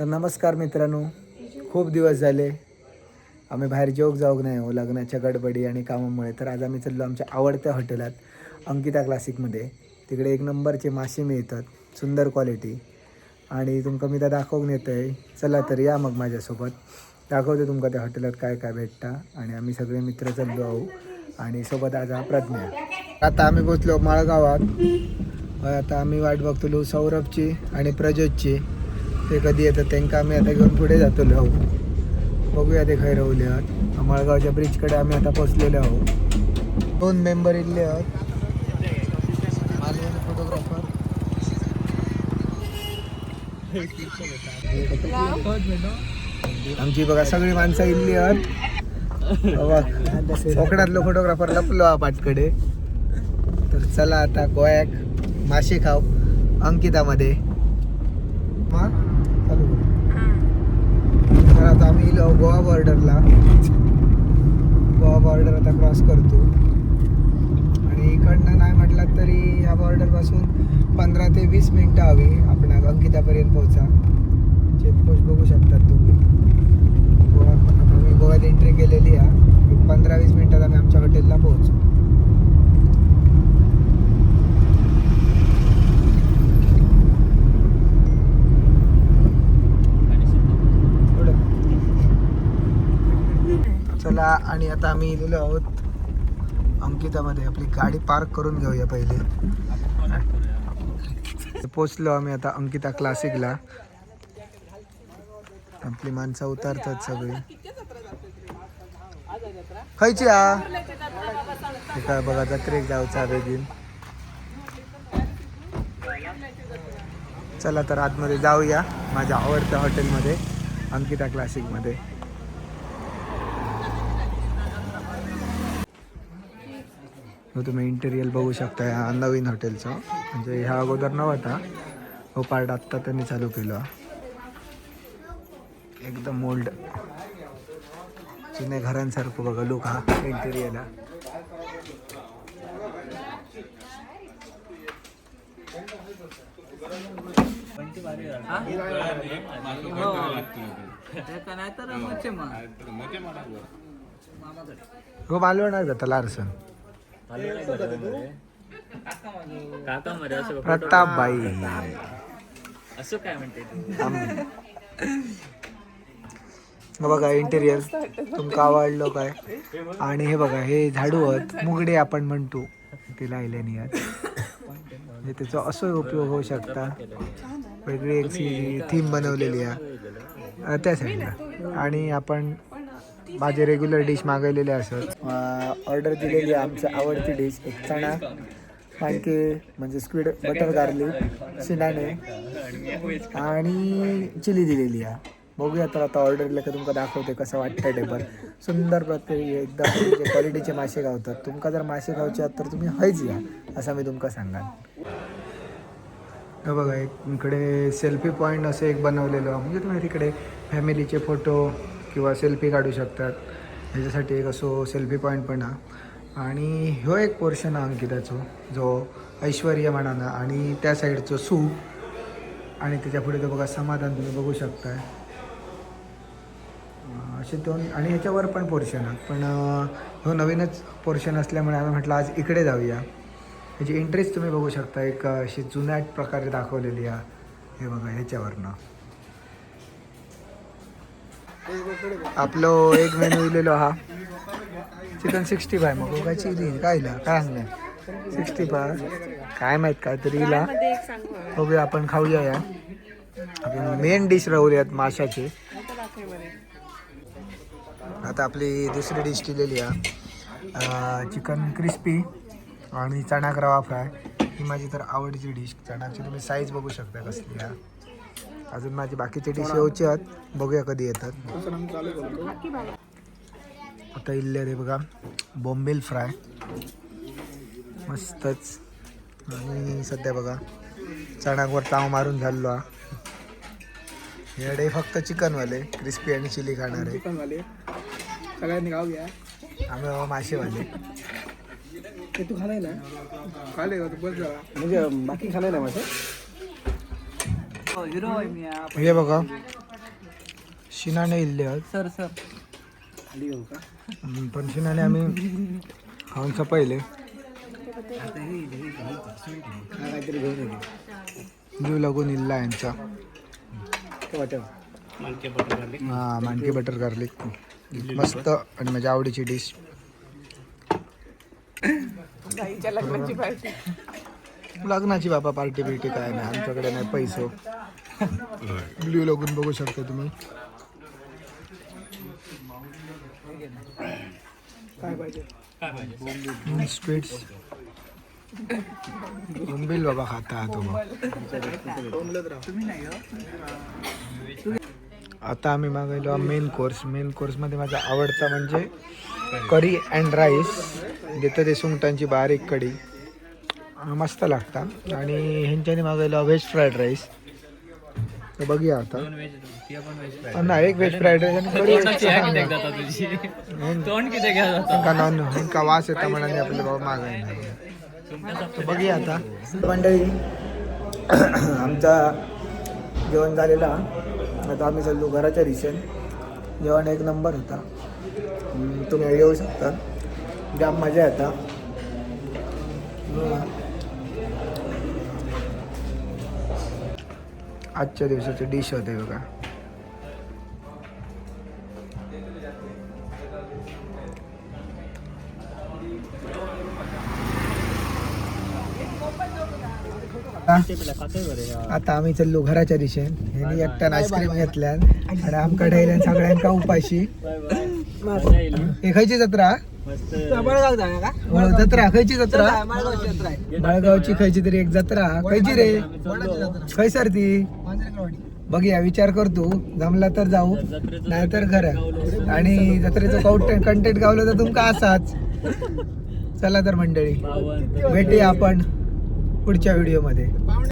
तर नमस्कार मित्रांनो. खूप दिवस झाले. आम्ही बाहेर जेवक जाऊक नाही हो लग्नाच्या गडबडी आणि कामामुळे. तर आज आम्ही चाललो आमच्या आवडत्या हॉटेलात अंकिता क्लासिकमध्ये तिकडे एक नंबरचे मासे मिळतात सुंदर क्वालिटी आणि तुमका मी त्या दाखवून येत आहे चला तर या मग माझ्यासोबत. दाखवते तुमका त्या हॉटेलात काय काय भेटता. आणि आम्ही सगळे मित्र चाललो आहो आणि सोबत आज हा प्रज्ञा. आता आम्ही पोचलो माळगावात. आता आम्ही वाट बघतो सौरभची आणि प्रज्योतची ते कधी येतात त्यांना आम्ही आता घेऊन पुढे जातो आहोत बघूया ते खैर राहुले आहात माळगावच्या ब्रिजकडे आम्ही आता पोचलेलो आहोत. दोन मेंबर इथले आहोत. फोटोग्राफर आमची बघा सगळी माणसं इल्ली आहेत. कोकणातलो फोटोग्राफर लपलो हा पाटकडे तर चला आता गोव्याक मासे खाऊ. अंकितामध्ये. मग आम्ही गोवा बॉर्डरला गोवा बॉर्डर आता क्रॉस करतो. आणि इकडनं नाही म्हटलं तरी या बॉर्डरपासून पंधरा ते वीस मिनटं हवी आपण अंकितापर्यंत पोहोचा. चेकपोस्ट बघू शकतात तुम्ही. गोवा आम्ही गोव्यात एंट्री केलेली आहे. पंधरा वीस मिनटात आम्ही आमच्या हॉटेलला पोहोचू पुढं. चला आणि आता आम्ही इलेलो आहोत अंकितामध्ये. आपली गाडी पार्क करून घेऊया पहिले. पोचलो आम्ही आता अंकिता क्लासिकला आपली माणसं उतरतात सगळी. खायची हा हे काय बघा जत्रेक जाऊचा बेगीन चला तर आतमध्ये जाऊया माझ्या आवडत्या हॉटेलमध्ये अंकिता क्लासिकमध्ये हो तुम्ही इंटेरियल बघू शकता ह्या नवीन हॉटेलचं म्हणजे ह्या अगोदर नव्हता हो पार्ट आत्ता त्यांनी चालू केलं एकदम ओल्ड जुन्या घरांसारखं बघा लुक हा इंटेरियरला हो मालवणार का लारसन काका मरे असं प्रताप बाई असं काय म्हणते बघा इंटेरियर तुमका आवडलं काय? आणि हे बघा हे झाडू आहेत मुगडे आपण म्हणतो. ते लायल्याने आहेत म्हणजे त्याचा असं उपयोग होऊ शकता. वेगळी एक थीम बनवलेली आहे. अं, त्या साईडला आणि आपण माझे रेग्युलर डिश मागवलेले असत. ऑर्डर दिलेली आहे आमची आवडती डिश एक चणा आणखी म्हणजे स्क्विड बटर गार्लिक शिनाणे आणि चिली दिलेली आहे. बघूया तर आता ऑर्डर दिलं का तुमका दाखवते कसं वाटतं टेबल सुंदर प्रत्येक एकदम म्हणजे क्वालिटीचे मासे गावतात. तुमका जर मासे गावचे आहेत तर तुम्ही हयच या असं मी तुमका सांगाल. बघा एक इकडे सेल्फी पॉईंट असं एक बनवलेलं. म्हणजे तुम्ही तिकडे फॅमिलीचे फोटो किंवा सेल्फी काढू शकतात. ह्याच्यासाठी एक असो सेल्फी पॉईंट पण हा. आणि ह्यो एक पोर्शन आहे अंकिताचो जो ऐश्वर्य म्हणाना आणि त्या साईडचं सूप आणि त्याच्या पुढे तो बघा समाधान तुम्ही बघू शकताय. असे दोन आणि ह्याच्यावर पण पोर्शन आहे पण हो ह्यो नवीनच पोर्शन असल्यामुळे आम्ही म्हटलं आज इकडे जाऊया. ह्याची इंटरेस्ट तुम्ही बघू शकता. एक अशी जुन्याट प्रकारे दाखवलेली आहे हे बघा ह्याच्यावरनं. आपलो एक मेनू इलेलो हा. चिकन सिक्स्टी फाय मग काय चिली काय इला काय सांगणार सिक्स्टी फाय काय माहीत काय इला बघूया आपण खाऊया या. आपण मेन डिश राहूयात माशाची. आता आपली दुसरी डिश केलेली आहे चिकन क्रिस्पी आणि चणाक रवा फ्राय ही माझी तर आवडीची डिश चणाची तुम्ही साईज बघू शकता कसली आहे अजून माझी बाकीचे डिश येऊचे आहेत. बघूया कधी येतात. आता इल्ले रे बघा. बॉम्बेल फ्राय. मस्तच. आणि सध्या बघा चणाकवर ताव मारून झालो हा. हेडे फक्त चिकनवाले क्रिस्पी आणि चिली खाणारे सगळ्यांनी गाव घ्या. आम्ही बाबा मासेवाले. ते तू खालाय ना? खाले का तू बस जरा. म्हणजे ना माझं हे बघा. शिनाने इल्ले आहेत. Sir sir. हम्म, पण शिनाने आम्ही खाऊन पहिले काहीतरी घेऊन येते जीव लागून इल्ला यांचा हा मानकी बटर गार्लिक मस्त आणि माझ्या आवडीची डिश लग्नाची बाबा पार्टी बिर्टी काय नाही आमच्याकडे नाही पैसो. ब्ल्यू लागून बघू शकता तुम्ही. काय पाहिजे स्वीट्स बोंबील बाबा खाता तुम्ही. आता आम्ही मागवलो मेन कोर्स मेन कोर्समध्ये माझा आवडता म्हणजे करी अँड राईस देतं ते सुंगटांची बारीक कढी. मस्त लागता आणि ह्यांच्यानी मागवलं व्हेज फ्राईड राईस तर बघूया आता. नाही एक व्हेज फ्राईड राईस आणि नॉन वास येता म्हणाने आपल्याला बाबा मागायला तर बघूया आता. मंडळी आमचा जेवण झालेला. आता आम्ही चाललो घराच्या दिशेन जेवण एक नंबर होता. तुम्ही येऊ शकता. जाम मजा येता. आजच्या दिवसाची डिश होते बघा. आता आम्ही चाललो घराच्या दिशेन. ह्यांनी एकट्यानं आईस्क्रीम घेतल्यान आणि आमका ढायल्यान सगळ्यांका उपाशी हे खयची जत्रा? हो, जत्रा खयची जत्रा. माळगावची जत्रा आहे. बाळगावची खयची तरी एक जत्रा. खयची रे. खय सर ती बघूया विचार करतो. जमला तर जाऊ नाहीतर खरं. आणि जत्रेचं कंटेंट गावलं तर तुमका असाच. चला तर मंडळी भेटूया आपण पुढच्या व्हिडिओमध्ये